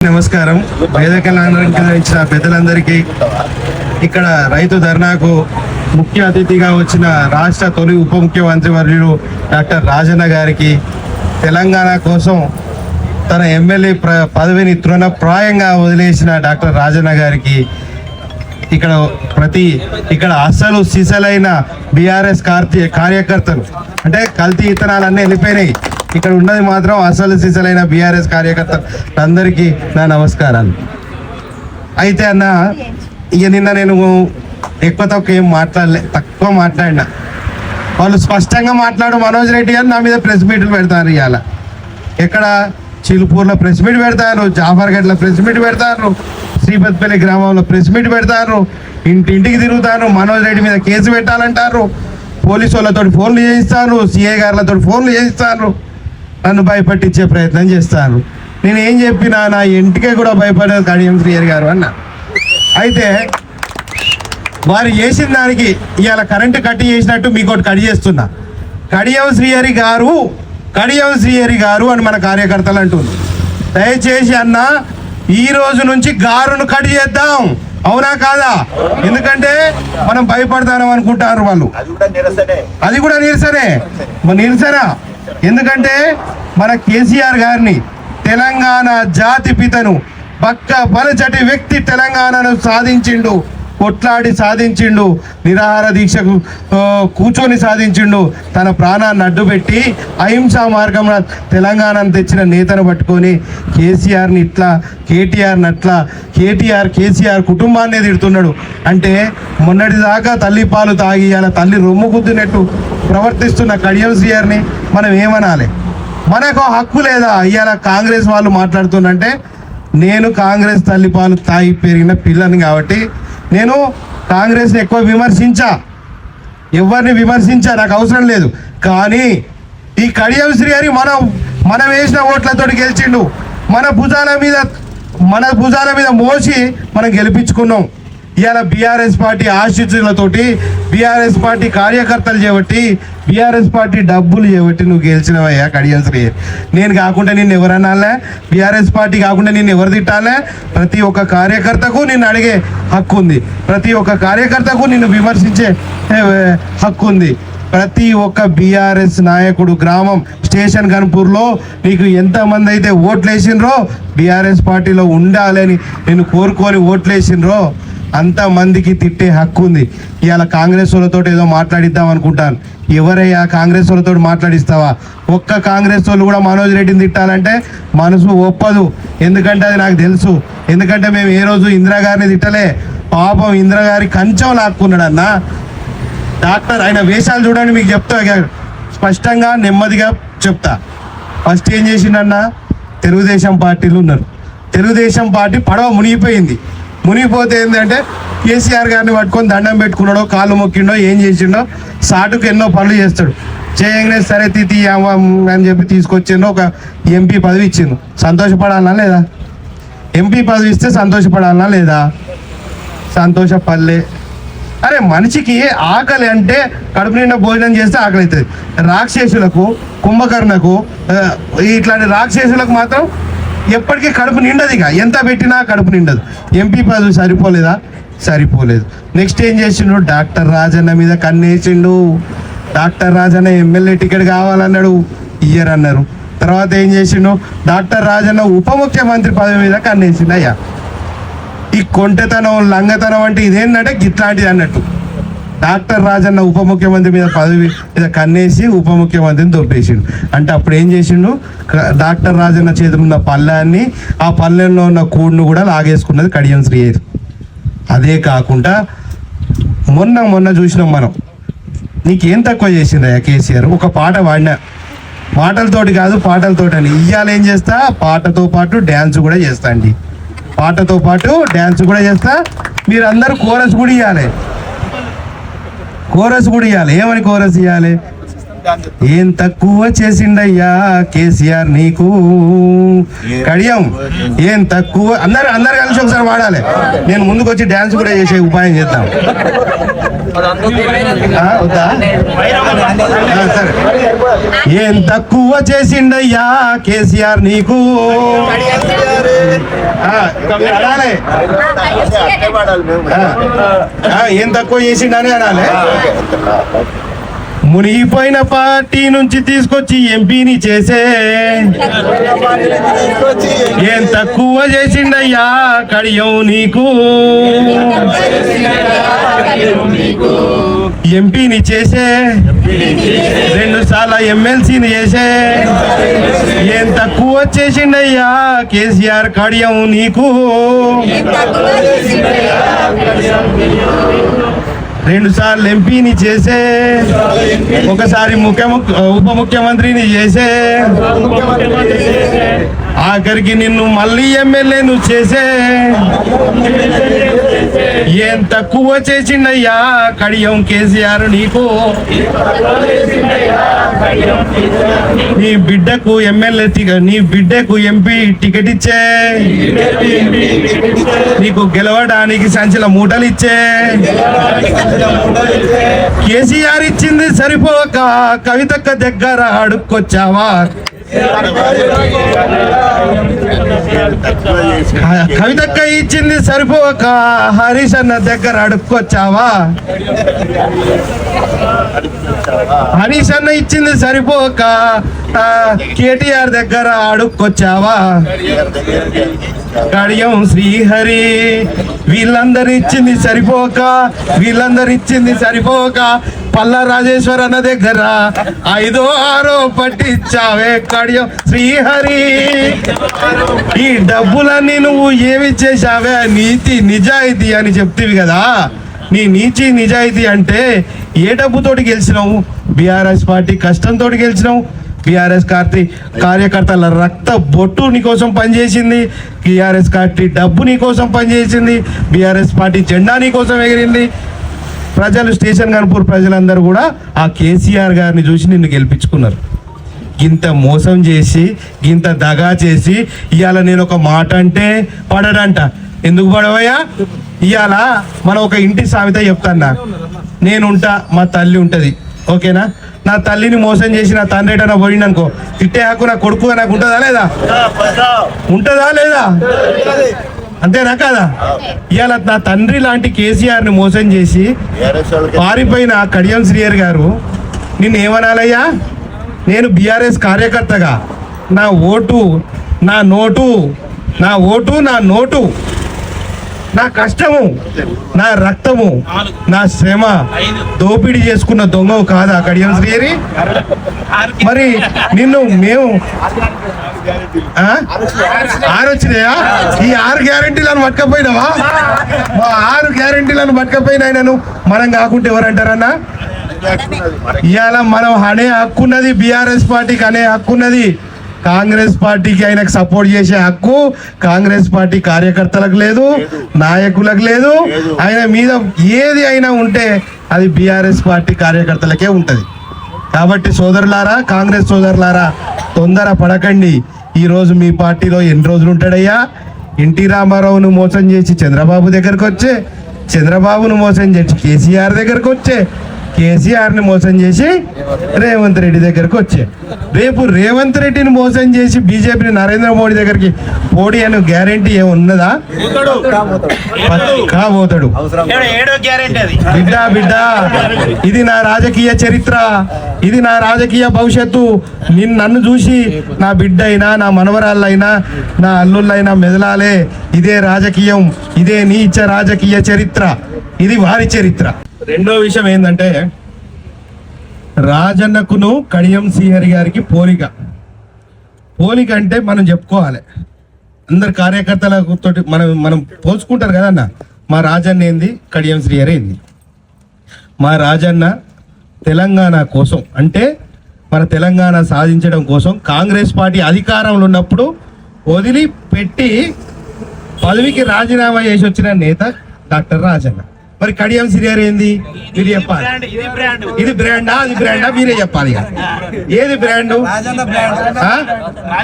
నమస్కారం. వేదికలందరికీ ఇచ్చిన పెద్దలందరికీ ఇక్కడ రైతు ధర్నాకు ముఖ్య అతిథిగా వచ్చిన రాష్ట్ర తొలి ఉప ముఖ్యమంత్రి వర్యులు డాక్టర్ రాజన్న గారికి తెలంగాణ కోసం తన ఎమ్మెల్యే ప్ర పదవిని తృణప్రాయంగా వదిలేసిన డాక్టర్ రాజన్న గారికి ఇక్కడ ప్రతి ఇక్కడ అస్సలు సిసలైన బీఆర్ఎస్ కార్తీ కార్యకర్తలు అంటే కల్తీ ఇత్తనాలన్నీ వెళ్ళిపోయినాయి. ఇక్కడ ఉన్నది మాత్రం అసలు సిసలైన బీఆర్ఎస్ కార్యకర్తలు. అందరికీ నా నమస్కారాలు. అయితే అన్న ఇక నిన్న నేను ఎక్కువ తక్కువ ఏం మాట్లాడలే తక్కువ మాట్లాడినా. వాళ్ళు స్పష్టంగా మాట్లాడు మనోజ్ రెడ్డి గారు నా మీద ప్రెస్ మీట్లు పెడతారు ఇవాళ ఎక్కడ? చిలుపూర్లో ప్రెస్ మీట్ పెడతారు జాఫర్గఢ్లో ప్రెస్ మీట్ పెడతారు శ్రీపతిపల్లి గ్రామంలో ప్రెస్ మీట్ పెడతారు ఇంటింటికి తిరుగుతారు మనోజ్ రెడ్డి మీద కేసు పెట్టాలంటారు పోలీసు వాళ్ళతో ఫోన్లు చేయిస్తారు సిఐ గారులతో ఫోన్లు చేయిస్తారు. నన్ను భయపట్టించే ప్రయత్నం చేస్తారు నేను ఏం చెప్పినా నా ఇంటికే కూడా భయపడేది కడియం శ్రీయర్ గారు అన్న. అయితే వారు చేసిన దానికి ఇవాళ కరెంటు కట్ చేసినట్టు మీకు ఒకటి కట్ చేస్తున్నా. కడియం శ్రీహరి గారు కడియం శ్రీహరి గారు అని మన కార్యకర్తలు అంటుంది దయచేసి అన్న ఈ రోజు నుంచి గారును కట్ చేద్దాం. అవునా కాదా? ఎందుకంటే మనం భయపడతాం అనుకుంటారు వాళ్ళు. అది కూడా నిరసనే. అది కూడా నిరసనే. నిరసన? ఎందుకంటే మన కేసీఆర్ గారిని తెలంగాణ జాతి పితను పక్క పలచటి వ్యక్తి తెలంగాణను సాధించిండు. కొట్లాడి సాధించిండు. నిరాహార దీక్షకు కూర్చొని సాధించిండు. తన ప్రాణాన్ని అడ్డుపెట్టి అహింసా మార్గంలో తెలంగాణను తెచ్చిన నేతను పట్టుకొని కేసీఆర్ని ఇట్లా కేటీఆర్ని అట్లా కేటీఆర్ కేసీఆర్ కుటుంబాన్ని తిడుతున్నాడు. అంటే మొన్నటిదాకా తల్లి పాలు తాగి అలా తల్లి రొమ్ము గుద్దినట్టు ప్రవర్తిస్తున్న కడియం మనం ఏమనాలి? మనకు హక్కు లేదా? ఇవాళ కాంగ్రెస్ వాళ్ళు మాట్లాడుతుందంటే నేను కాంగ్రెస్ తల్లిపాలు తాగి పెరిగిన పిల్లని కాబట్టి నేను కాంగ్రెస్ని ఎక్కువ విమర్శించా. ఎవరిని విమర్శించా? నాకు అవసరం లేదు. కానీ ఈ కడియం శ్రీ అని మనం మనం వేసిన ఓట్లతో గెలిచిండు. మన భుజాల మీద మన భుజాల మీద మోసి మనం గెలిపించుకున్నాం. ఇవాళ బీఆర్ఎస్ పార్టీ ఆశీస్సులతోటి బీఆర్ఎస్ పార్టీ కార్యకర్తలు చేపట్టి బీఆర్ఎస్ పార్టీ డబ్బులు చేపట్టి నువ్వు గెలిచినవయ్యా కడియల్సరి. నేను కాకుండా నిన్ను ఎవరనాలే బీఆర్ఎస్ పార్టీ కాకుండా నిన్ను ఎవరు తిట్టాలే? ప్రతి ఒక్క కార్యకర్తకు నిన్ను అడిగే హక్కు ఉంది. ప్రతి ఒక్క కార్యకర్తకు నిన్ను విమర్శించే హక్కు ఉంది. ప్రతి ఒక్క బీఆర్ఎస్ నాయకుడు గ్రామం స్టేషన్ గన్పూర్లో నీకు ఎంతమంది అయితే ఓట్లు వేసిండ్రో బీఆర్ఎస్ పార్టీలో ఉండాలని నేను కోరుకొని ఓట్లు వేసిండ్రో అంతమందికి తిట్టే హక్కు ఉంది. ఇవాళ కాంగ్రెస్ వాళ్ళతో ఏదో మాట్లాడిద్దాం అనుకుంటాను. ఎవరయ్యా కాంగ్రెస్ వాళ్ళతో మాట్లాడిస్తావా? ఒక్క కాంగ్రెస్ వాళ్ళు కూడా మనోజ్ రెడ్డిని తిట్టాలంటే మనసు ఒప్పదు. ఎందుకంటే అది నాకు తెలుసు. ఎందుకంటే మేము ఏ రోజు ఇందిరాగారిని తిట్టలే. పాపం ఇందిరాగారి కంచం లాక్కున్నాడు అన్న. డాక్టర్ ఆయన వేషాలు చూడండి మీకు చెప్తా స్పష్టంగా నెమ్మదిగా చెప్తా. ఫస్ట్ ఏం చేసిండన్నా తెలుగుదేశం పార్టీలు ఉన్నారు. తెలుగుదేశం పార్టీ పడవ మునిగిపోయింది. మునిగిపోతే ఏంటంటే కేసీఆర్ గారిని పట్టుకొని దండం పెట్టుకున్నాడో కాళ్ళు మొక్కిండో ఏం చేసిండో సాటుకు ఎన్నో పనులు చేస్తాడు. చేయగానే సరే తితి అని చెప్పి తీసుకొచ్చిండో ఒక ఎంపీ పదవి ఇచ్చిండు. సంతోషపడాలనా లేదా? ఎంపీ పదవి ఇస్తే సంతోషపడాలనా లేదా? సంతోషపడలే. అరే మనిషికి ఆకలి అంటే కడుపు నిండా భోజనం చేస్తే ఆకలి అవుతుంది. రాక్షసులకు కుంభకర్ణకు ఇట్లాంటి రాక్షసులకు మాత్రం ఎప్పటికీ కడుపు నిండదు ఇక. ఎంత పెట్టినా కడుపు నిండదు. ఎంపీ పదవి సరిపోలేదా? సరిపోలేదు. నెక్స్ట్ ఏం చేసిండు? డాక్టర్ రాజన్న మీద కన్నేసిండు. డాక్టర్ రాజన్న ఎమ్మెల్యే టికెట్ కావాలన్నాడు. ఇయ్యర్ అన్నారు తర్వాత ఏం చేసిండు? డాక్టర్ రాజన్న ఉప ముఖ్యమంత్రి పదవి మీద కన్నేసిండు అయ్యా. ఈ కొంటెతనం లంగతనం అంటే ఇదేంటంటే ఇట్లాంటిది అన్నట్టు. డాక్టర్ రాజన్న ఉప ముఖ్యమంత్రి మీద పదవి మీద కన్నేసి ఉప ముఖ్యమంత్రిని దొబ్బేసిండు అంటే అప్పుడు ఏం చేసిండు? డాక్టర్ రాజన్న చేతిలో ఉన్న పళ్ళాన్ని ఆ పల్లెల్లో ఉన్న కూడును కూడా లాగేసుకున్నది కడియం శ్రీ అదే కాకుండా మొన్న మొన్న చూసినాం మనం. నీకేం తక్కువ చేసిందయ్యా కేసీఆర్? ఒక పాట పాడినా పాటలతోటి కాదు పాటలతోటి అని. ఇయ్యాల ఏం చేస్తా? పాటతో పాటు డ్యాన్స్ కూడా చేస్తా అండి. పాటతో పాటు డ్యాన్స్ కూడా చేస్తా. మీరు అందరూ కోరస్ కూడా ఇవ్వాలి కోరస్ కూడా ఇవ్వాలి ఏమని కోరస్ ఇవ్వాలి ఏం తక్కువ చేసిండయ్యా కేసీఆర్ నీకు? కడియం. ఏం తక్కువ? అందరు అందరు కలిసి ఒకసారి వాడాలి. నేను ముందుకు వచ్చి డ్యాన్స్ కూడా చేసే ఉపాయం చేద్దాం. ఏం తక్కువ చేసిండయ్యా కేసీఆర్ నీకు? ఏం తక్కువ చేసిండని అనాలి మునిగిపోయిన పార్టీ నుంచి తీసుకొచ్చి ఎంపీని చేసే. ఏం తక్కువ చేసిండయ్యా? కడియం నీకు. ఎంపీని చేసే. రెండు సార్లు ఎమ్మెల్సీని చేసే. ఏం తక్కువ చేసిండయ్యా? కేసీఆర్ కడియం నీకు. రెండు సార్లు ఎంపీని చేసే ఒకసారి ముఖ్య ఉప ముఖ్యమంత్రిని చేసే ఆఖరికి నిన్ను మళ్ళీ ఎమ్మెల్యేను చేసే. ఏం తక్కువ చేసిండయ్యా? కడియం కేసీఆర్ నీకు. నీ బిడ్డకు ఎమ్మెల్యే నీ బిడ్డకు ఎంపీ టికెట్ ఇచ్చే. నీకు గెలవడానికి సంచల మూటలు ఇచ్చే. కేసీఆర్ ఇచ్చింది సరిపోక కవితక్క దగ్గర అడుక్కొచ్చావా? కవితక్క ఇచ్చింది సరిపోక హరీష్ అన్న దగ్గర అడుక్కొచ్చావా? హరీష్ అన్న ఇచ్చింది సరిపోక కేటీఆర్ దగ్గర అడుక్కొచ్చావా? కడియం శ్రీహరి వీళ్ళందరు ఇచ్చింది సరిపోక వీళ్ళందరు ఇచ్చింది సరిపోక పల్ల రాజేశ్వర్ అన్న దగ్గర ఐదో ఆరో పట్టించావే కడియో శ్రీహరి. ఈ డబ్బులన్నీ నువ్వు ఏమి చేశావే? నీతి నిజాయితీ అని చెప్తివి కదా. నీ నీచి నిజాయితీ అంటే ఏ డబ్బుతోటి గెలిచినావు? బీఆర్ఎస్ పార్టీ కష్టంతో గెలిచినావు. బీఆర్ఎస్ కార్తీ కార్యకర్తల రక్త బొట్టు నీకోసం పనిచేసింది. బీఆర్ఎస్ పార్టీ డబ్బు నీకోసం పనిచేసింది. బీఆర్ఎస్ పార్టీ జెండా నీకోసం ఎగిరింది. ప్రజలు స్టేషన్ కనుపూర్ ప్రజలందరూ కూడా ఆ కేసీఆర్ గారిని చూసి నిన్ను గెలిపించుకున్నారు. ఇంత మోసం చేసి ఇంత దగా చేసి ఇవాళ నేను ఒక మాట అంటే పడడంట. ఎందుకు పడవయ్యా? ఇవాళ మనం ఒక ఇంటి సామెత చెప్తాన్నా. నేనుంటా మా తల్లి ఉంటుంది. ఓకేనా? నా తల్లిని మోసం చేసి నా తండ్రి ఎటన్నా పోయిండు అనుకో తిట్టే హక్కు నా కొడుకు నాకు ఉంటుందా లేదా? ఉంటుందా లేదా? అంతేనా కదా? ఇవాళ నా తండ్రి లాంటి కేసీఆర్ని మోసం చేసి పారిపోయిన కడియం శ్రీయర్ గారు నిన్ను ఏమనాలయ్యా? నేను బీఆర్ఎస్ కార్యకర్తగా. నా ఓటు నా నోటు నా ఓటు నా నోటు నా కష్టము నా రక్తము నా శ్రమ దోపిడీ చేసుకున్న దొంగవు కాదా కడియం శ్రీయరి? మరి నిన్ను మేము? ఆరు వచ్చినాయా? ఈ ఆరు గ్యారంటీలను పట్టుకపోయినావా? మా ఆరు గ్యారంటీలను పట్టుకపోయినా నేను మనం కాకుంటే ఎవరంటారన్నా? ఇవాళ మనం అనే హక్కు ఉన్నది బీఆర్ఎస్ పార్టీకి అనే హక్కు ఉన్నది కాంగ్రెస్ పార్టీకి ఆయనకు సపోర్ట్ చేసే హక్కు కాంగ్రెస్ పార్టీ కార్యకర్తలకు లేదు నాయకులకు లేదు. ఆయన మీద ఏది అయినా ఉంటే అది బీఆర్ఎస్ పార్టీ కార్యకర్తలకే ఉంటుంది. కాబట్టి సోదరులారా కాంగ్రెస్ సోదరులారా తొందర పడకండి ఈరోజు మీ పార్టీలో ఎన్ని రోజులు ఉంటాడయ్యా? ఎన్టీ రామారావును మోసం చేసి చంద్రబాబు దగ్గరకు వచ్చే చంద్రబాబును మోసం చేసి కేసీఆర్ దగ్గరకు వచ్చే కేసీఆర్ని మోసం చేసి రేవంత్ రెడ్డి దగ్గరకు వచ్చే. రేపు రేవంత్ రెడ్డిని మోసం చేసి బీజేపీని నరేంద్ర మోడీ దగ్గరికి పోటీ అని గ్యారంటీ ఏమున్నదా? కాబోతాడు బిడ్డ బిడ్డ ఇది నా రాజకీయ చరిత్ర ఇది నా రాజకీయ భవిష్యత్తు. నిన్ను నన్ను చూసి నా బిడ్డ అయినా నా మనవరాళ్ళైనా నా అల్లుళ్ళైనా మెదలాలే. ఇదే రాజకీయం ఇదే నీచ రాజకీయ చరిత్ర. ఇది వారి చరిత్ర. రెండో విషయం ఏంటంటే రాజన్నకును కడియం శ్రీహరి గారికి పోలిక. పోలిక అంటే మనం చెప్పుకోవాలి. అందరు కార్యకర్తలతో మనం మనం పోల్చుకుంటారు కదన్న మా రాజన్న ఏంది? కడియం శ్రీహరి ఏంది? మా రాజన్న తెలంగాణ కోసం అంటే మన తెలంగాణ సాధించడం కోసం కాంగ్రెస్ పార్టీ అధికారంలో ఉన్నప్పుడు వదిలిపెట్టి పదవికి రాజీనామా చేసి వచ్చిన నేత డాక్టర్ రాజన్న. మరి కడియం శ్రీహరి ఏంది? మీరు చెప్పాలి. ఇది బ్రాండ్ ఇది బ్రాండా అది బ్రాండా మీరే చెప్పాలి. ఏది బ్రాండ్?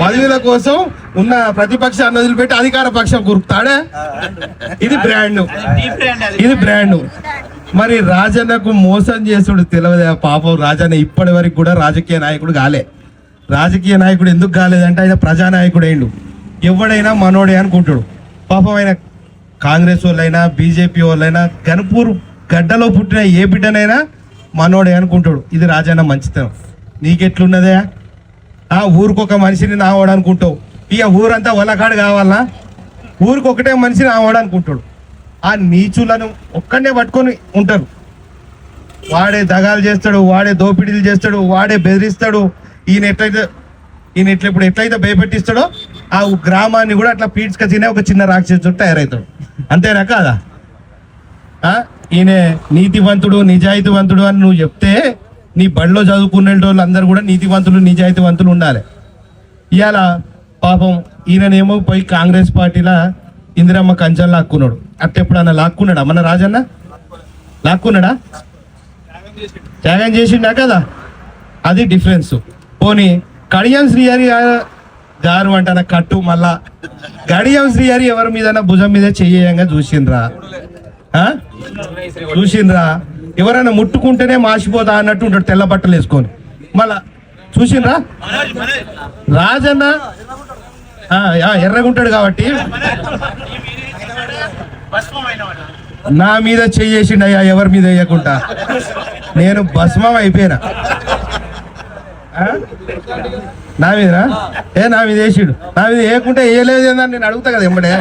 పదవుల కోసం ఉన్న ప్రతిపక్షాన్ని వదిలిపెట్టి అధికార పక్షం కురుకుతాడా? ఇది బ్రాండ్ ఇది బ్రాండ్ మరి రాజన్నకు మోసం చేసుడు తెలియదు పాపం. రాజన్న ఇప్పటి వరకు కూడా రాజకీయ నాయకుడు కాలే. రాజకీయ నాయకుడు ఎందుకు కాలేదంటే ఆయన ప్రజానాయకుడు అయిండు ఎవడైనా మనోడే అనుకుంటాడు. పాపం ఆయన కాంగ్రెస్ వాళ్ళైనా బీజేపీ వాళ్ళైనా గన్పూర్ గడ్డలో పుట్టిన ఏ బిడ్డనైనా మనోడే అనుకుంటాడు. ఇది రాజన్న మంచితనం. నీకెట్లున్నదే? ఆ ఊరికొక మనిషిని నావాడు అనుకుంటావు. ఇక ఊరంతా వలకాడు కావాలా ఊరికి ఒకటే మనిషిని ఆవాడు అనుకుంటాడు. ఆ నీచులను ఒక్కడనే పట్టుకొని ఉంటారు. వాడే దగాలు చేస్తాడు వాడే దోపిడీలు చేస్తాడు వాడే బెదిరిస్తాడు. ఈయన ఎట్లయితే ఈయన ఎట్లా ఇప్పుడు ఎట్లయితే భయపెట్టిస్తాడో ఆ గ్రామాన్ని కూడా అట్లా పీడ్చుక తినే ఒక చిన్న రాక్షసుడు తయారవుతాడు అంతేనా కాదా? ఈయన నీతివంతుడు నిజాయితీవంతుడు అని నువ్వు చెప్తే నీ బడిలో చదువుకునే వాళ్ళు అందరూ కూడా నీతివంతులు నిజాయితీవంతులు ఉండాలి. ఇవాళ పాపం ఈయననేమో పోయి కాంగ్రెస్ పార్టీలా ఇందిరమ్మ కంచెలు లాక్కున్నాడు. అట్ట ఎప్పుడన్నా లాక్కున్నాడా? మన రాజన్న? లాక్కున్నాడా? త్యాగం చేసిండా? కదా? అది డిఫరెన్స్. పోనీ కడియం శ్రీహరి గారు అంటాన కట్టు మళ్ళా గడియం శ్రీహరి ఎవరి మీద భుజం మీద చెయ్యంగా చూసిండ్రా? ఆ? చూసిండ్రా? ఎవరైనా ముట్టుకుంటేనే మాసిపోతా అన్నట్టు ఉంటాడు తెల్ల బట్టలు వేసుకొని. మళ్ళా చూసిండ్రా? రాజన్న? ఆ, ఎర్రగుంటాడు కాబట్టి. నా మీద చెయ్యేసిండయ్యా ఎవరి మీద వేయకుండా. నేను భస్మం అయిపోయినా. నా మీదనా ఏ నా మీద వేసిడు. నా మీద వేయకుంటే వేయలేదు ఏందని నేను అడుగుతా కదా ఎమ్మడే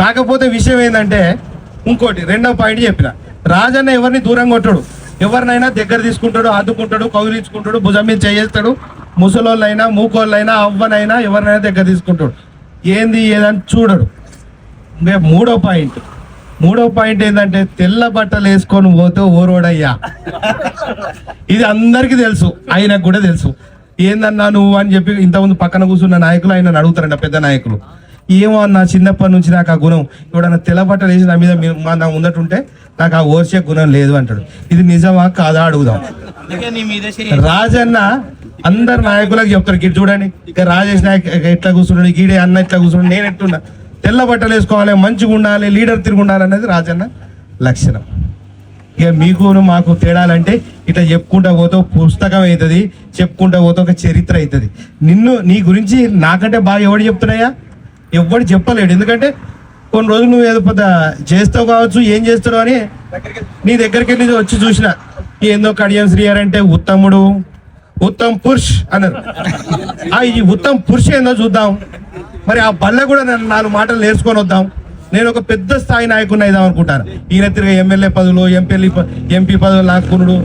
కాకపోతే విషయం ఏంటంటే ఇంకోటి రెండవ పాయింట్ చెప్పిన. రాజన్న ఎవరిని దూరం కొట్టాడు? ఎవరినైనా దగ్గర తీసుకుంటాడు ఆదుకుంటాడు కౌరించుకుంటాడు భుజం మీద చేస్తాడు ముసలోళ్ళైనా మూకోళ్ళైనా అవ్వనైనా ఎవరినైనా దగ్గర తీసుకుంటాడు. ఏంది ఏదని చూడడు. మూడో పాయింట్. మూడో పాయింట్ ఏంటంటే తెల్ల బట్టలు వేసుకొని పోతే ఓరోడయ్యా. ఇది అందరికీ తెలుసు ఆయనకు కూడా తెలుసు. ఏందన్నా నువ్వు అని చెప్పి ఇంతకుముందు పక్కన కూర్చున్న నాయకులు ఆయన అడుగుతారంట పెద్ద నాయకులు. ఏమో అన్న చిన్నప్పటి నుంచి నాకు ఆ గుణం ఎవడన్నా తెల్ల బట్టలు వేసి నా మీద నా ముందటుంటే నాకు ఆ ఓర్చే గుణం లేదు అంటాడు. ఇది నిజమా కాదా అడుగుదాం. రాజన్న అందరు నాయకులకు చెప్తారు గిట్ చూడండి ఇక రాజేష్ నాయక్ ఎట్లా కూర్చున్నాడు గీడే అన్న ఎట్లా కూర్చున్నాడు నేను ఎట్టున్నా తెల్ల బట్టలు వేసుకోవాలి మంచిగా ఉండాలి లీడర్ తిరిగి ఉండాలి అనేది రాజన్న లక్షణం. ఇక మీకు మాకు తేడాలంటే ఇట్లా చెప్పుకుంటా పోతే పుస్తకం అవుతుంది చెప్పుకుంటా పోతే ఒక చరిత్ర అవుతుంది. నిన్ను నీ గురించి నాకంటే బాగా ఎవడు చెప్తున్నాయా ఎవడు చెప్పలేడు. ఎందుకంటే కొన్ని రోజులు నువ్వు ఏదో పెద్ద చేస్తావు కావచ్చు ఏం చేస్తున్నావు అని నీ దగ్గరికి వెళ్ళి వచ్చి చూసిన ఏందో కడియం శ్రీ అంటే ఉత్తముడు ఉత్తమ్ పురుష్ అన్నారు. ఆ ఈ ఉత్తమ్ పురుష్ ఏందో చూద్దాం. మరి ఆ బల్ల కూడా నన్ను నాలుగు మాటలు నేర్చుకొని వద్దాం. నేను ఒక పెద్ద స్థాయి నాయకుడిని అయిదాం అనుకుంటాను. ఈయన తిరిగి ఎమ్మెల్యే పదవులు ఎంపీ ఎంపీ పదవులు లాక్కునుడు.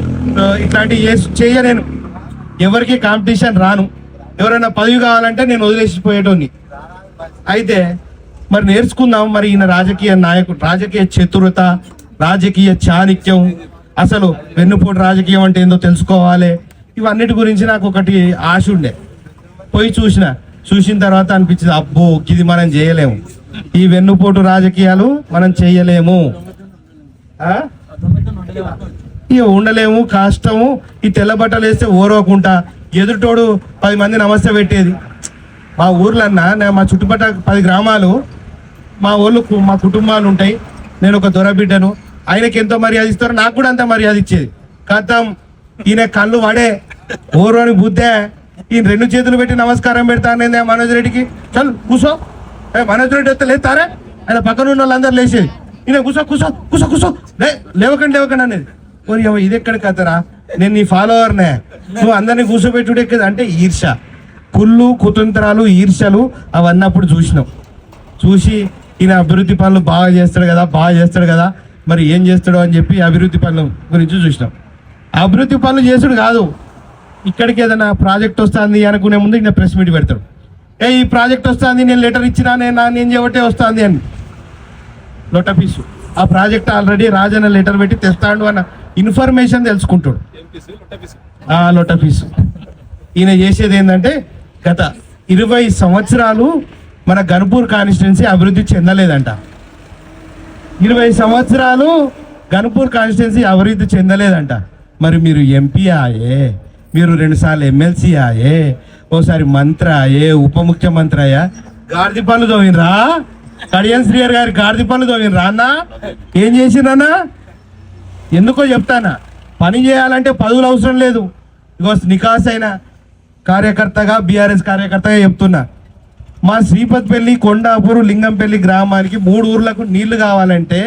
ఇట్లాంటివి చేయ నేను. ఎవరికి కాంపిటీషన్ రాను. ఎవరైనా పదవి కావాలంటే నేను వదిలేసిపోయేటోని అయితే మరి నేర్చుకుందాం. మరి ఈయన రాజకీయ నాయకుడు రాజకీయ చతురత రాజకీయ చాణిక్యం అసలు వెన్నుపోటు రాజకీయం అంటే ఏందో తెలుసుకోవాలి. ఇవన్నిటి గురించి నాకు ఒకటి ఆశ ఉండే. పోయి చూసిన. చూసిన తర్వాత అనిపించింది అబ్బో ఇది మనం చేయలేము. ఈ వెన్నుపోటు రాజకీయాలు మనం చేయలేము. ఇక ఉండలేము కష్టము ఈ తెల్ల బట్టలు వేస్తే ఓరవకుండా ఎదుటోడు పది మంది నమస్తే పెట్టేది. మా ఊర్లన్నా నా- మా చుట్టుపక్కల పది గ్రామాలు మా ఊళ్ళు మా కుటుంబాలు ఉంటాయి. నేను ఒక దొరబిడ్డను ఆయనకి ఎంతో మర్యాద ఇస్తారో నాకు కూడా అంత మర్యాద ఇచ్చేది. కథం ఈయన కళ్ళు వాడే ఓరోని బుద్ధే. ఈయన రెండు చేతులు పెట్టి నమస్కారం పెడతానే మనోజ్ రెడ్డికి. చల్ కూసో. ఏ మనోజ్ రెడ్డి వస్తే లేతారే? ఆయన పక్కన ఉన్న వాళ్ళందరూ లేచేది ఈయన కూసో కూసో కూసో కూసో. లే లేవకండి లేవకండి అనేది ఓరి అవ్వ, ఇది ఎక్కడ కదరా నేను నీ ఫాలోవర్నే. నువ్వు అందరినీ కూర్చోబెట్టుడే కదా అంటే ఈర్ష. కుళ్ళు కుతంత్రాలు ఈర్షలు అవన్నీ అప్పుడు చూసినాం. చూసి ఈయన అభివృద్ధి పనులు బాగా చేస్తాడు కదా బాగా చేస్తాడు కదా మరి ఏం చేస్తాడు అని చెప్పి అభివృద్ధి పనుల గురించి చూసినాం. అభివృద్ధి పనులు చేసుడు కాదు. ఇక్కడికి ఏదైనా ప్రాజెక్ట్ వస్తుంది అనుకునే ముందు ఈయన ప్రెస్ మీట్ పెడతాడు. ఏ ఈ ప్రాజెక్ట్ వస్తుంది నేను లెటర్ ఇచ్చినా నేను నా- నేను చేయబట్టే వస్తుంది అని. లొటపీసు ఆ ప్రాజెక్ట్ ఆల్రెడీ రాజన్న లెటర్ పెట్టి తెస్తాడు అన్న ఇన్ఫర్మేషన్ తెలుసుకుంటాడు. ఆ లొటపీసు ఈయన చేసేది ఏంటంటే గత ఇరవై సంవత్సరాలు మన గన్పూర్ కాన్స్టిట్యున్సీ అభివృద్ధి చెందలేదంట. ఇరవై సంవత్సరాలు గన్పూర్ కాన్స్టిట్యున్సీ అభివృద్ధి చెందలేదంట. మరి మీరు ఎంపీ ఆయే మీరు రెండుసార్లు ఎమ్మెల్సీ ఆయే ఓసారి మంత్రి ఆయే ఉప ముఖ్యమంత్రి అయ్యా. గాడిది పనులు తోమినరా కడియం శ్రీహర్ గారి గాడిది పనులు తోమినరా అన్న? ఏం చేసిందన్నా ఎందుకో చెప్తానా? పని చేయాలంటే పదవులు అవసరం లేదు. ఇగో నికాస్ అయిన కార్యకర్తగా బీఆర్ఎస్ కార్యకర్తగా చెప్తున్నా. మా శ్రీపతిపల్లి కొండాపూర్ లింగంపల్లి గ్రామానికి మూడు ఊర్లకు నీళ్ళు కావాలంటే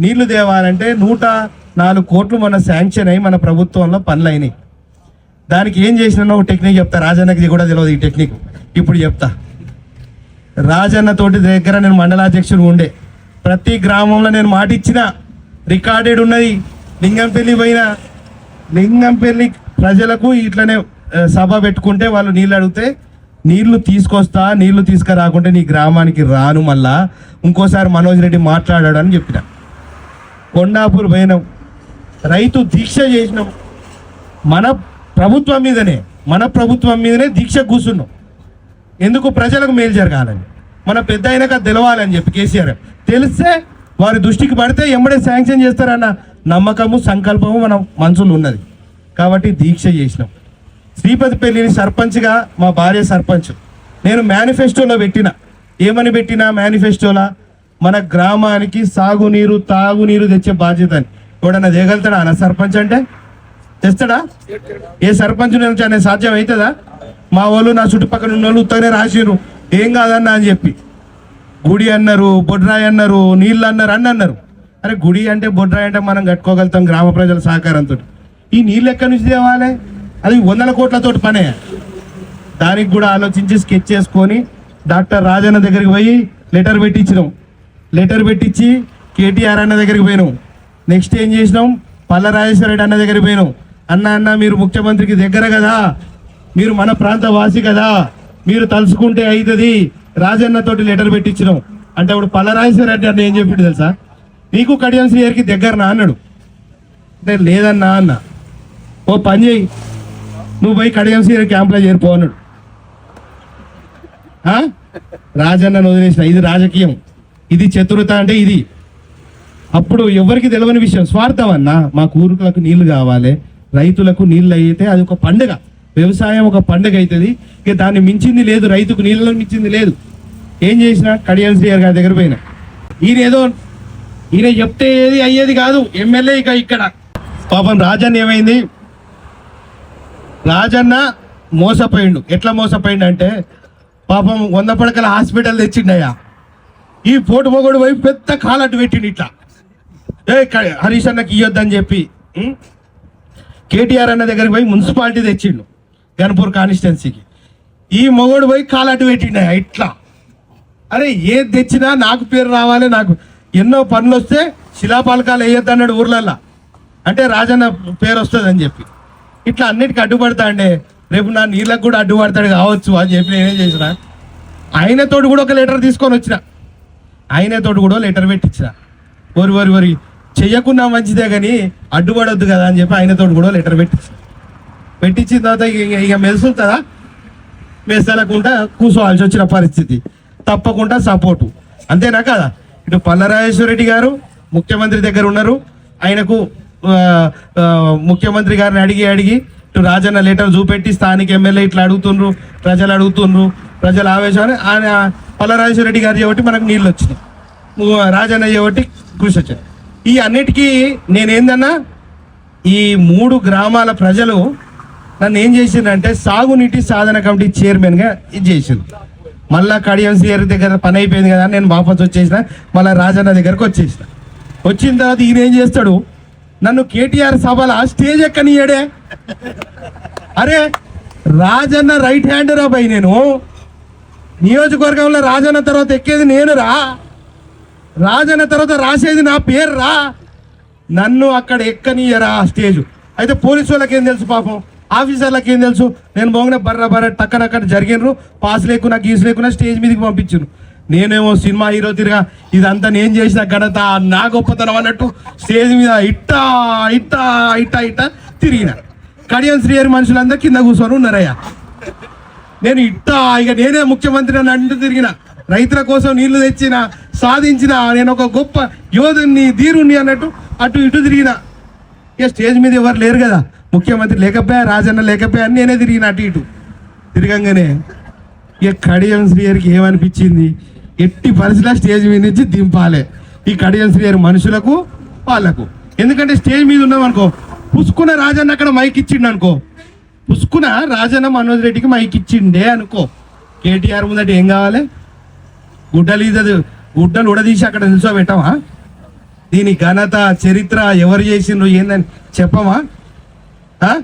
నీళ్ళు తేవాలంటే నూట నాలుగు కోట్లు మన శాంక్షన్ అయ్యి మన ప్రభుత్వంలో పనులు అయినాయి దానికి ఏం చేసినా ఒక టెక్నిక్ చెప్తా. రాజన్నకి కూడా తెలియదు ఈ టెక్నిక్. ఇప్పుడు చెప్తా. రాజన్న తోటి దగ్గర నేను మండలాధ్యక్షుడు ఉండే. ప్రతి గ్రామంలో నేను మాట ఇచ్చిన రికార్డెడ్ ఉన్నది. లింగంపల్లి పోయిన లింగంపల్లి ప్రజలకు ఇట్లనే సభ పెట్టుకుంటే వాళ్ళు నీళ్ళు అడిగితే నీళ్ళు తీసుకొస్తా నీళ్ళు తీసుకురాకుంటే నీ గ్రామానికి రాను మళ్ళా. ఇంకోసారి మనోజ్ రెడ్డి మాట్లాడాడు అని చెప్పిన. కొండాపూర్ పోయినాం. రైతు దీక్ష చేసినాం. మన ప్రభుత్వం మీదనే మన ప్రభుత్వం మీదనే దీక్ష కూర్చున్నాం. ఎందుకు ప్రజలకు మేలు జరగాలని? మన పెద్ద అయినాక తెలవాలని చెప్పి కేసీఆర్ తెలిస్తే వారి దృష్టికి పడితే ఎమ్మడే శాంక్షన్ చేస్తారన్న నమ్మకము సంకల్పము మన మనసులో ఉన్నది. కాబట్టి దీక్ష చేసినాం. శ్రీపతి పెళ్ళిని సర్పంచ్గా మా భార్య సర్పంచ్. నేను మేనిఫెస్టోలో పెట్టిన. ఏమని పెట్టినా మేనిఫెస్టోలా? మన గ్రామానికి సాగునీరు తాగునీరు తెచ్చే బాధ్యత అని. ఎవడన్నా చేయగలుగుతాడా? అన్న సర్పంచ్ అంటే? తెస్తాడా? ఏ సర్పంచ్ నుంచి అనే సాధ్యం అవుతుందా మా వాళ్ళు నా చుట్టుపక్కల ఉన్న వాళ్ళు ఉత్తగానే రాసిరు ఏం కాదన్నా అని చెప్పి. గుడి అన్నారు బొడ్రాయి అన్నారు నీళ్ళు అన్నారు అన్ని అన్నారు. అరే గుడి అంటే బొడ్రాయి అంటే మనం కట్టుకోగలుగుతాం గ్రామ ప్రజల సహకారంతో. ఈ నీళ్ళు ఎక్కడి నుంచి తేవాలి? అది వందల కోట్లతోటి పనే. దానికి కూడా ఆలోచించి స్కెచ్ చేసుకొని డాక్టర్ రాజన్న దగ్గరికి పోయి లెటర్ పెట్టించినాం లెటర్ పెట్టించి కేటీఆర్ అన్న దగ్గరికి పోయినాం. నెక్స్ట్ ఏం చేసినాం? పల్ల రాజేశ్వర రెడ్డి అన్న దగ్గరికి పోయినాం. అన్న అన్న మీరు ముఖ్యమంత్రికి దగ్గర కదా. మీరు మన ప్రాంత వాసి కదా. మీరు తలుచుకుంటే అవుతుంది రాజన్న తోటి లెటర్ పెట్టించినాం అంటే అప్పుడు పల్ల రెడ్డి అన్న ఏం చెప్పిండు తెలుసా? నీకు కడియం శ్రీయర్కి దగ్గరనా అన్నాడు. అంటే లేదన్నా అన్న. ఓ పని చేయి. నువ్వు పోయి కడియం శ్రీయర్ క్యాంప్లో చేరిపో అన్నాడు. ఆ? రాజన్నను వదిలేసిన. ఇది రాజకీయం. ఇది చతురత అంటే ఇది. అప్పుడు ఎవరికి తెలియని విషయం? స్వార్థం అన్న. మా కూరుకులకు నీళ్ళు కావాలి. రైతులకు నీళ్ళు అయితే అది ఒక పండుగ. వ్యవసాయం ఒక పండుగ అవుతుంది ఇక దాన్ని మించింది లేదు రైతుకు నీళ్ళని మించింది లేదు. ఏం చేసినా కడియం శ్రీయర్ గారి దగ్గర పోయినా. ఈయన ఏదో ఈయన చెప్తే ఏది అయ్యేది కాదు. ఎమ్మెల్యే ఇక ఇక్కడ. పాపం రాజన్న ఏమైంది? రాజన్న మోసపోయిండు. ఎట్లా మోసపోయిండు అంటే పాపం వంద పడకల హాస్పిటల్ తెచ్చిండయ్యా. ఈ పోటు మొగడు పోయి పెద్ద కాలట్టు పెట్టిండు ఇట్లా. ఏ హరీష్ అన్నకి ఇయ్యొద్దని చెప్పి కేటీఆర్ అన్న దగ్గరికి పోయి మున్సిపాలిటీ తెచ్చిండు గన్పూర్ కాన్స్టిట్యున్సీకి ఈ మొగడు పోయి కాలట్టు పెట్టిండయ్యా ఇట్లా. అరే ఏది తెచ్చినా నాకు పేరు రావాలి నాకు ఎన్నో పనులు వస్తే శిలాపాలకాలు వేయొద్దు అన్నాడు ఊర్లల్లో. అంటే రాజన్న పేరు వస్తుంది అని చెప్పి. ఇట్లా అన్నిటికీ అడ్డుపడతా అండి రేపు నా నీళ్ళకు కూడా అడ్డుపడతాడు కావచ్చు అని చెప్పి నేనేం చేసిన. ఆయనతోటి కూడా ఒక లెటర్ తీసుకొని వచ్చిన. ఆయనతోటి కూడా లెటర్ పెట్టించిన. వరి వరి వరి చెయ్యకున్నా మంచిదే కానీ అడ్డుపడొద్దు కదా అని చెప్పి ఆయనతో కూడా లెటర్ పెట్టి పెట్టించిన తర్వాత ఇక ఇక మెదులుతుందా? మెసలకుండా కూర్చోవాల్సి వచ్చిన పరిస్థితి. తప్పకుండా సపోర్టు. అంతేనా కదా? ఇటు పల్లరాజేశ్వరరెడ్డి గారు ముఖ్యమంత్రి దగ్గర ఉన్నారు. ఆయనకు ముఖ్యమంత్రి గారిని అడిగి అడిగి ఇటు రాజన్న లెటర్ చూపెట్టి స్థానిక ఎమ్మెల్యే ఇట్లా అడుగుతుండ్రు ప్రజలు అడుగుతుండ్రు ప్రజల ఆవేశాన్ని ఆయన పల్లరాజేశ్వరరెడ్డి గారు కాబట్టి మనకు నీళ్ళు వచ్చినాయి. రాజన్న కాబట్టి కృషి వచ్చాయి ఈ అన్నిటికీ నేనేందన్నా ఈ మూడు గ్రామాల ప్రజలు నన్ను ఏం చేసిందంటే సాగునీటి సాధన కమిటీ చైర్మన్గా ఇది చేసింది మళ్ళీ కడియం దగ్గర పని అయిపోయింది కదా నేను వాపసు వచ్చేసిన మళ్ళీ రాజన్న దగ్గరకు వచ్చేసిన. వచ్చిన తర్వాత ఈయన ఏం చేస్తాడు నన్ను కేటీఆర్ సభల స్టేజ్ ఎక్కనియడే అరే రాజన్న రైట్ హ్యాండ్ రా నేను. నియోజకవర్గంలో రాజన్న తర్వాత ఎక్కేది నేను రా రాజన్న తర్వాత రాసేది నా పేరు రా నన్ను అక్కడ ఎక్కనీయరా ఆ స్టేజ్? అయితే పోలీసు వాళ్ళకి ఏం తెలుసు పాపం? ఆఫీసర్లకు ఏం తెలుసు? నేను పోగిన బర్ర బర్ర టక్కన అక్కడ జరిగినరు. పాస్ లేకున్నా గీసు లేకున్నా స్టేజ్ మీదకి పంపించును నేనేమో సినిమా హీరో తిరిగా ఇదంతా నేను చేసిన ఘనత నా గొప్పతనం అన్నట్టు స్టేజ్ మీద ఇట్టా ఇట్టా ఇట్టా ఇట్టా తిరిగిన. కడియం శ్రీహరి మనుషులందరూ కింద కూర్చొని ఉన్నారయ్యా. నేను ఇట్టా ఇక నేనే ముఖ్యమంత్రి అని అంటూ తిరిగిన. రైతుల కోసం నీళ్ళు తెచ్చిన సాధించిన నేను ఒక గొప్ప యోధుని ధీరుణ్ణి అన్నట్టు అటు ఇటు తిరిగిన. ఇక స్టేజ్ మీద ఎవరు లేరు కదా. ముఖ్యమంత్రి లేకపోయా రాజన్న లేకపోయా అని నేనే తిరిగిన అటు ఇటు. తిరగంగానే ఇక కడియం శ్రీయరికి ఏమనిపించింది? ఎట్టి పరిస్థితుల స్టేజ్ మీద నుంచి దింపాలి. ఈ కడియం శ్రీయర్ మనుషులకు వాళ్ళకు. ఎందుకంటే స్టేజ్ మీద ఉన్నాం అనుకో పుసుకున్న రాజన్న అక్కడ మైక్ ఇచ్చిండు అనుకో. పుసుకున్న రాజన్న మనోజ్ రెడ్డికి మైక్ ఇచ్చిండే అనుకో. కేటీఆర్ ముందట ఏం కావాలి? గుడ్డలు ఇది గుడ్డలు ఉడదీసి అక్కడ నిల్చోబెట్టామా? దీని ఘనత చరిత్ర ఎవరు చేసిండ్రు ఏందని చెప్పమా? ఆ?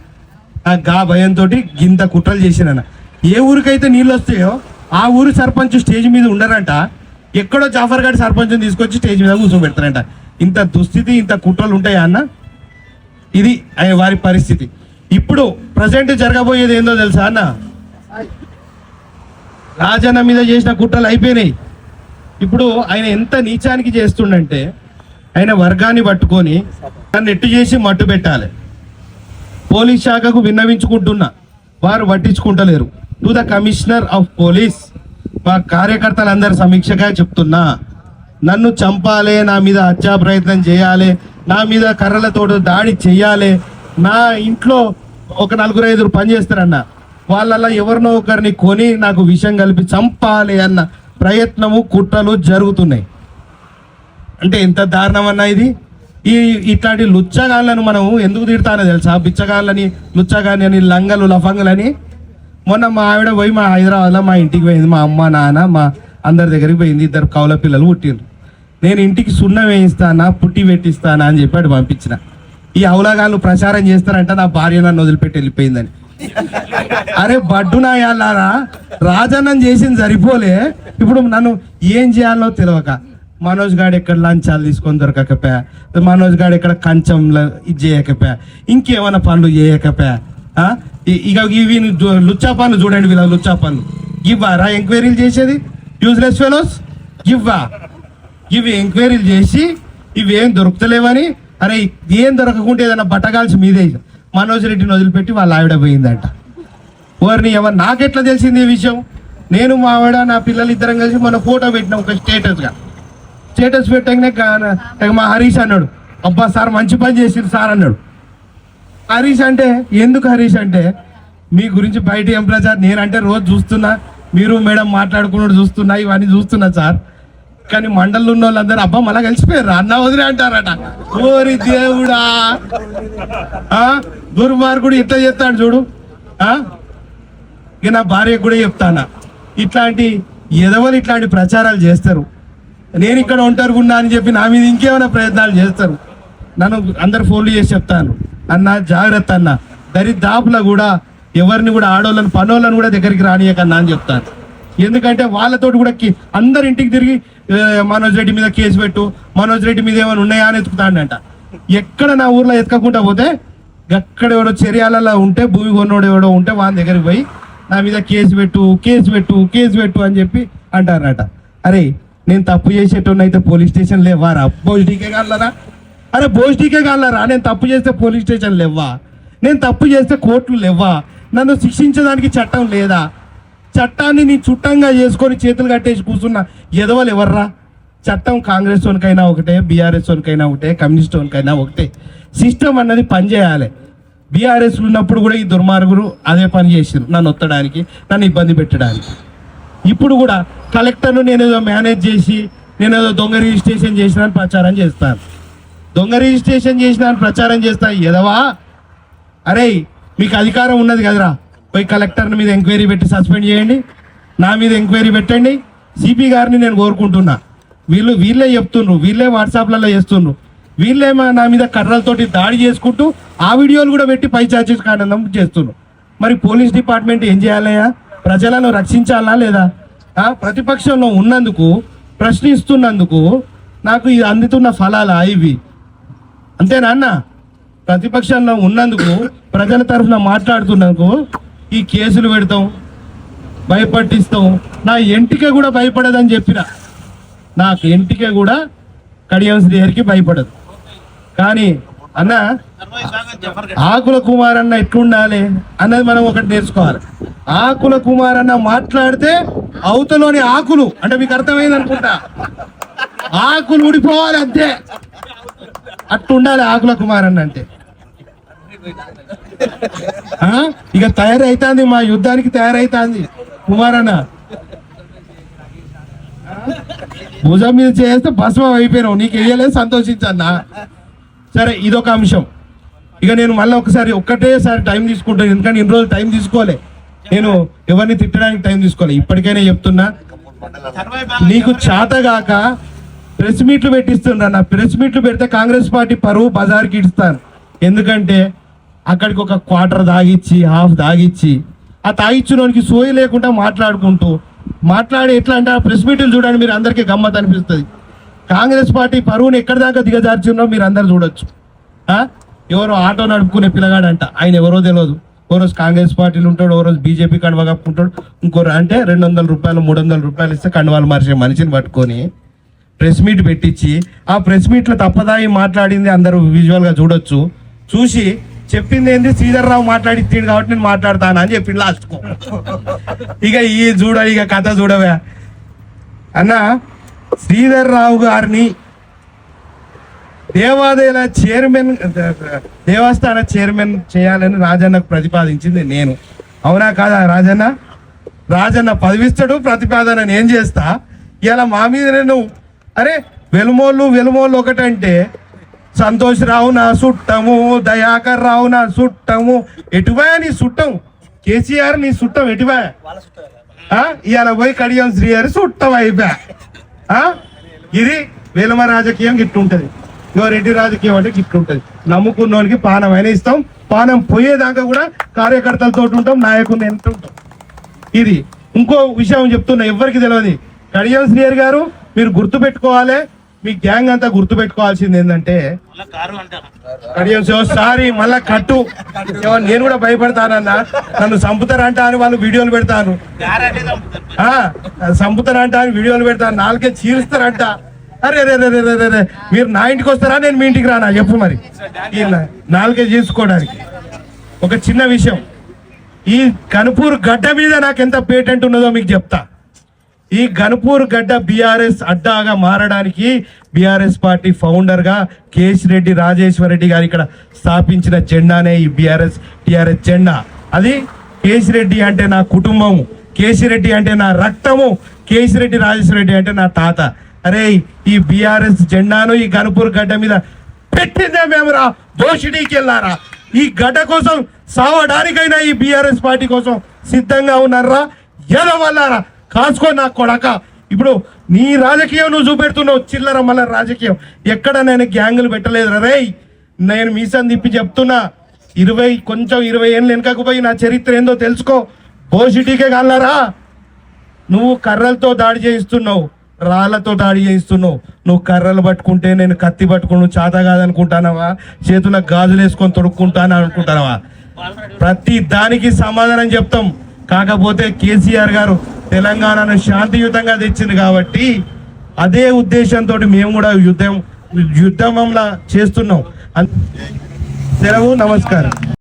గా భయంతో గింత కుట్రలు చేసినా ఏ ఊరికైతే నీళ్ళు వస్తాయో ఆ ఊరు సర్పంచ్ స్టేజ్ మీద ఉండరంట. ఎక్కడో జాఫర్ గారి సర్పంచ్ని తీసుకొచ్చి స్టేజ్ మీద కూర్చోబెడతారంట. ఇంత దుస్థితి ఇంత కుట్రలు ఉంటాయా అన్న? ఇది వారి పరిస్థితి. ఇప్పుడు ప్రజెంట్ జరగబోయేది ఏందో తెలుసా అన్న? రాజన్న మీద చేసిన కుట్రలు అయిపోయినాయి. ఇప్పుడు ఆయన ఎంత నీచానికి చేస్తుండంటే ఆయన వర్గాన్ని పట్టుకొని నన్ను ఎట్టు చేసి మట్టు పెట్టాలి. పోలీస్ శాఖకు విన్నవించుకుంటున్నా వారు పట్టించుకుంటలేరు. To the commissioner of police మా కార్యకర్తలందరి సమీక్షగా చెప్తున్నా నన్ను చంపాలి నా మీద హత్యా ప్రయత్నం చేయాలి నా మీద కర్రలతోటి దాడి చేయాలి నా ఇంట్లో ఒక నలుగురు ఐదుగురు పని చేస్తారన్న వాళ్ళల్లో ఎవరినో ఒకరిని కొని నాకు విషయం కలిపి చంపాలి అన్న ప్రయత్నము కుట్రలు జరుగుతున్నాయి. అంటే ఎంత దారుణం ఇది? ఈ ఇట్లాంటి లుచ్చగాళ్ళను మనం ఎందుకు తిడతానో తెలుసా? బిచ్చగాళ్ళని లుచ్చగాని అని లంగలు లఫంగలని. మొన్న మా ఆవిడ పోయి మా హైదరాబాద్లో మా ఇంటికి పోయింది. మా అమ్మ నాన్న మా అందరి దగ్గరికి పోయింది. ఇద్దరు కౌల పిల్లలు పుట్టిండ్రు. నేను ఇంటికి సున్నం వేయిస్తానా పుట్టి పెట్టిస్తానా అని చెప్పాడు పంపించిన. ఈ అవలగాళ్ళు ప్రచారం చేస్తారంట నా భార్య నన్ను వదిలిపెట్టి వెళ్ళిపోయిందని. అరే బడ్డు నా రాజన్నం చేసింది సరిపోలే. ఇప్పుడు నన్ను ఏం చేయాలో తెలియక మనోజ్ గాడు ఎక్కడ లంచాలు తీసుకొని దొరకకపోయా? మనోజ్ గాడు ఎక్కడ కంచంలో ఇది చేయకపోయా? ఇంకేమైనా పనులు చేయకపోయా? ఇక ఇవి లుచ్చా పనులు చూడండి వీళ్ళ లుచ్చా పనులు. ఇవ్వారా ఎంక్వైరీలు చేసేది? యూజ్లెస్ ఫెలోస్ ఇవ్వా. ఇవి ఎంక్వైరీలు చేసి ఇవేం దొరుకుతలేవని? అరే ఏం దొరకకుంటే ఏదైనా బట్టగాల్సి మీదే మనోజ్ రెడ్డిని వదిలిపెట్టి వాళ్ళ ఆవిడ పోయిందంట. వారిని ఎవరు? నాకెట్లా తెలిసింది ఈ విషయం? నేను మా ఆవిడ నా పిల్లలు ఇద్దరం కలిసి మన ఫోటో పెట్టినాం ఒక స్టేటస్గా స్టేటస్ పెట్టగానే మా హరీష్ అన్నాడు అబ్బా సార్ మంచి పని చేసింది సార్ అన్నాడు. హరీష్ అంటే ఎందుకు హరీష్ అంటే మీ గురించి బయట ఏం ప్రచారం? నేనంటే రోజు చూస్తున్నా మీరు మేడం మాట్లాడుకున్నాడు చూస్తున్నా ఇవన్నీ చూస్తున్నా సార్. కానీ మండలు ఉన్న వాళ్ళందరూ అబ్బా మళ్ళా కలిసిపోయారు అన్న వదిలే అంటారట. ఓరి దేవుడా! ఆ? దుర్మార్గుడు ఇట్లా చేస్తాడు చూడు. ఆ? ఇక నా భార్యకు కూడా చెప్తానా? ఇట్లాంటి ఎదవలు ఇట్లాంటి ప్రచారాలు చేస్తారు. నేను ఇక్కడ ఒంటరిగున్నా అని చెప్పి నా మీద ఇంకేమైనా ప్రయత్నాలు చేస్తారు. నన్ను అందరు ఫోన్లు చేసి చెప్తాను అన్న జాగ్రత్త అన్న. దరిదాపుల కూడా ఎవరిని కూడా ఆడోళ్ళని పనోళ్ళని కూడా దగ్గరికి రానియకన్నా అని చెప్తాను ఎందుకంటే వాళ్ళతోటి కూడా అందరి ఇంటికి తిరిగి మనోజ్ రెడ్డి మీద కేసు పెట్టు మనోజ్ రెడ్డి మీద ఏమైనా ఉన్నాయా అని ఎత్తుకుతాడంట ఎక్కడ నా ఊర్లో ఎత్తుకకుండా పోతే ఎక్కడ ఎవడో చర్యాలలో ఉంటే భూమి కొన్నోడు ఎవడో ఉంటే వాళ్ళ దగ్గరికి పోయి నా మీద కేసు పెట్టు కేసు పెట్టు కేసు పెట్టు అని చెప్పి అంటారట. అరే నేను తప్పు చేసేటోనైతే పోలీస్ స్టేషన్ లేవారా భోజనీకే కాలరా అరే భోజనీకే కాలరా నేను తప్పు చేస్తే పోలీస్ స్టేషన్ లేవా నేను తప్పు చేస్తే కోర్టులు లేవా నన్ను శిక్షించడానికి చట్టం లేదా? చట్టాన్ని నీ చుట్టంగా చేసుకొని చేతులు కట్టేసి కూర్చున్న ఎదవలు ఎవర్రా? చట్టం కాంగ్రెస్ వానికైనా ఒకటే బీఆర్ఎస్ వానికైనా ఒకటే కమ్యూనిస్ట్ వానికైనా ఒకటే. సిస్టమ్ అన్నది పనిచేయాలి బీఆర్ఎస్ ఉన్నప్పుడు కూడా ఈ దుర్మార్గులు అదే పని చేసారు నన్ను ఒత్తడానికి నన్ను ఇబ్బంది పెట్టడానికి. ఇప్పుడు కూడా కలెక్టర్ను నేనేదో మేనేజ్ చేసి నేనేదో దొంగ రిజిస్ట్రేషన్ చేసిన ప్రచారం చేస్తాను. దొంగ రిజిస్ట్రేషన్ చేసిన అని ప్రచారం చేస్తాను ఎదవా? అరే మీకు అధికారం ఉన్నది కదరా? పోయి కలెక్టర్ మీద ఎంక్వైరీ పెట్టి సస్పెండ్ చేయండి. నా మీద ఎంక్వైరీ పెట్టండి. సిపి గారిని నేను కోరుకుంటున్నా. వీళ్ళు వీళ్ళే చెప్తుండ్రు. వీళ్ళే వాట్సాప్లలో చేస్తుండ్రు. వీళ్ళే మా నా మీద కర్రలతోటి దాడి చేసుకుంటూ ఆ వీడియోలు కూడా పెట్టి పై చార్జెస్ ఆనందం చేస్తున్నారు మరి పోలీస్ డిపార్ట్మెంట్ ఏం చేయాలయ్యా ప్రజలను రక్షించాలా లేదా? ప్రతిపక్షంలో ఉన్నందుకు ప్రశ్నిస్తున్నందుకు నాకు ఇది అందుతున్న ఫలాలా ఇవి. అంతేనా అన్న? ప్రతిపక్షంలో ఉన్నందుకు ప్రజల తరఫున మాట్లాడుతున్నందుకు ఈ కేసులు పెడతాం భయపట్టిస్తాం. నా ఎంటిక కూడా భయపడదని చెప్పిన. నాకు ఎంటిక కూడా కడియం శ్రీహరికి భయపడదు. కానీ అన్న ఆకుల కుమార్ అన్న ఎట్లుండాలి అన్నది మనం ఒకటి నేర్చుకోవాలి. ఆకుల కుమార్ అన్న మాట్లాడితే అవతలోని ఆకులు అంటే మీకు అర్థమైంది అనుకుంటా? ఆకులు ఊడిపోవాలి అంతే. అట్టుండాలి ఆకుల కుమార్ అన్న అంటే. ఇక తయారైతాంది మా యుద్ధానికి తయారైతాంది కుమారన్న. భుజం మీద చేస్తే భస్మం అయిపోయినావు నీకు వెయ్యలేదు సంతోషించన్నా. సరే ఇదొక అంశం. ఇక నేను మళ్ళీ ఒకసారి ఒక్కటేసారి టైం తీసుకుంటాను ఎందుకంటే ఇన్ని రోజులు టైం తీసుకోలే. నేను ఎవరిని తిట్టడానికి టైం తీసుకోలే ఇప్పటికైనా చెప్తున్నా. నీకు చేతగాక ప్రెస్ మీట్లు పెట్టిస్తుండ్రా నా ప్రెస్ మీట్లు పెడితే కాంగ్రెస్ పార్టీ పరువు బజార్కి ఇస్తాను ఎందుకంటే అక్కడికి ఒక క్వార్టర్ దాగిచ్చి హాఫ్ దాగిచ్చి ఆ తాగిచ్చినోనికి సోయి లేకుండా మాట్లాడుకుంటూ మాట్లాడి ఎట్లా అంటే ఆ ప్రెస్ మీట్లు చూడండి మీరు అందరికీ గమ్మత్ అనిపిస్తుంది. కాంగ్రెస్ పార్టీ పరువుని ఎక్కడి దాకా దిగజార్చున్నో మీరు అందరు చూడొచ్చు. ఎవరో ఆటో నడుపుకునే పిల్లగాడంట ఆయన ఎవరో తెలియదు ఓ రోజు కాంగ్రెస్ పార్టీలు ఉంటాడు ఓ రోజు బీజేపీ కండువా కప్పుకుంటాడు. ఇంకో అంటే రెండు వందల రూపాయలు మూడు వందల రూపాయలు ఇస్తే కండువాలు మార్చే మనిషిని పట్టుకొని ప్రెస్ మీట్ పెట్టించి ఆ ప్రెస్ మీట్లో తప్పదాయి మాట్లాడింది అందరూ విజువల్గా చూడొచ్చు. చూసి చెప్పింది ఏంది? శ్రీధర్ రావు మాట్లాడిచ్చిండు కాబట్టి నేను మాట్లాడతాను అని చెప్పి లాస్ట్ ఇక ఈ చూడ ఇక కథ చూడవే. అన్న శ్రీధర్ రావు గారిని దేవాలయాల చైర్మన్ దేవస్థాన చైర్మన్ చేయాలని రాజన్నకు ప్రతిపాదించింది నేను. అవునా కాదా రాజన్న? రాజన్న పదవిస్తాడు ప్రతిపాదన నేను చేస్తా. ఇలా మా మీద నేను అరే వెలుమోళ్ళు వెలుమోళ్ళు ఒకటంటే సంతోష్ రావు నా సుట్టము దయాకర్ రావు నా సుట్టము. ఎటువా నీ సుట్టం? కేసీఆర్ నీ సుట్టం ఎటువా? ఇవాళ పోయి కడియం శ్రీహరి సుట్టం అయిపోయా ఆ? ఇది వెలుమ రాజకీయం గిట్టుంటది ఇగో రెడ్డి రాజకీయం అంటే గిట్టుంటది నమ్ముకున్నోనికి పానం అయినా ఇస్తాం. పానం పోయేదాకా కూడా కార్యకర్తలతో ఉంటాం నాయకుని ఎంత ఉంటాం ఇది ఇంకో విషయం చెప్తున్నా ఎవరికి తెలియదు కడియం శ్రీహరి గారు మీరు గుర్తు పెట్టుకోవాలి మీ గ్యాంగ్ అంతా గుర్తు పెట్టుకోవాల్సింది ఏంటంటే సారీ మళ్ళా కట్టు. నేను కూడా భయపడతానన్నా. నన్ను చంపుతారంట అని వాళ్ళు వీడియోలు పెడతాను చంపుతారంట అని వీడియోలు పెడతాను నాలుగే చీరుస్తారంట అరే రే రే మీరు నా ఇంటికి వస్తారా? నేను మీ ఇంటికి రానా? చెప్పు మరి. నాలుగే చేసుకోవడానికి ఒక చిన్న విషయం. ఈ కనుపూర్ గడ్డ మీద నాకు ఎంత పేటెంట్ ఉన్నదో మీకు చెప్తా. ఈ గన్పూర్ గడ్డ బీఆర్ఎస్ అడ్డాగా మారడానికి బీఆర్ఎస్ పార్టీ ఫౌండర్గా కేసి రెడ్డి రాజేశ్వర రెడ్డి గారు ఇక్కడ స్థాపించిన జెండానే ఈ బీఆర్ఎస్ టీఆర్ఎస్ జెండా. అది కేశిరెడ్డి అంటే నా కుటుంబము కేశిరెడ్డి అంటే నా రక్తము కేశిరెడ్డి రాజేశ్వర రెడ్డి అంటే నా తాత. అరే ఈ బీఆర్ఎస్ జెండాను ఈ గన్పూర్ గడ్డ మీద పెట్టిందే మేమురా దోషిడీకి వెళ్ళారా? ఈ గడ్డ కోసం సావడానికైనా ఈ బీఆర్ఎస్ పార్టీ కోసం సిద్ధంగా ఉన్నారా? ఎదవల్లారా? కాసుకో నా కొడక. ఇప్పుడు నీ రాజకీయం నువ్వు చూపెడుతున్నావు చిల్లర మళ్ళీ రాజకీయం. ఎక్కడ నేను గ్యాంగులు పెట్టలేదు రే నేను మీసం తిప్పి చెప్తున్నా. ఇరవై కొంచెం ఇరవై ఏళ్ళు వెనకకు పోయి నా చరిత్ర ఏందో తెలుసుకో. బోసిటీకే కాలరా. నువ్వు కర్రలతో దాడి చేయిస్తున్నావు రాళ్ళతో దాడి చేయిస్తున్నావు. నువ్వు కర్రలు పట్టుకుంటే నేను కత్తి పట్టుకుని చేత కాదనుకుంటానవా? చేతుల గాజులు వేసుకొని తొడుక్కుంటాను అనుకుంటానవా? ప్రతి దానికి సమాధానం చెప్తాం. కాకపోతే కేసీఆర్ గారు తెలంగాణను శాంతియుతంగా తెచ్చింది కాబట్టి అదే ఉద్దేశంతో మేము కూడా యుద్ధం యుద్ధంలా చేస్తున్నాం. సెలవు నమస్కారం.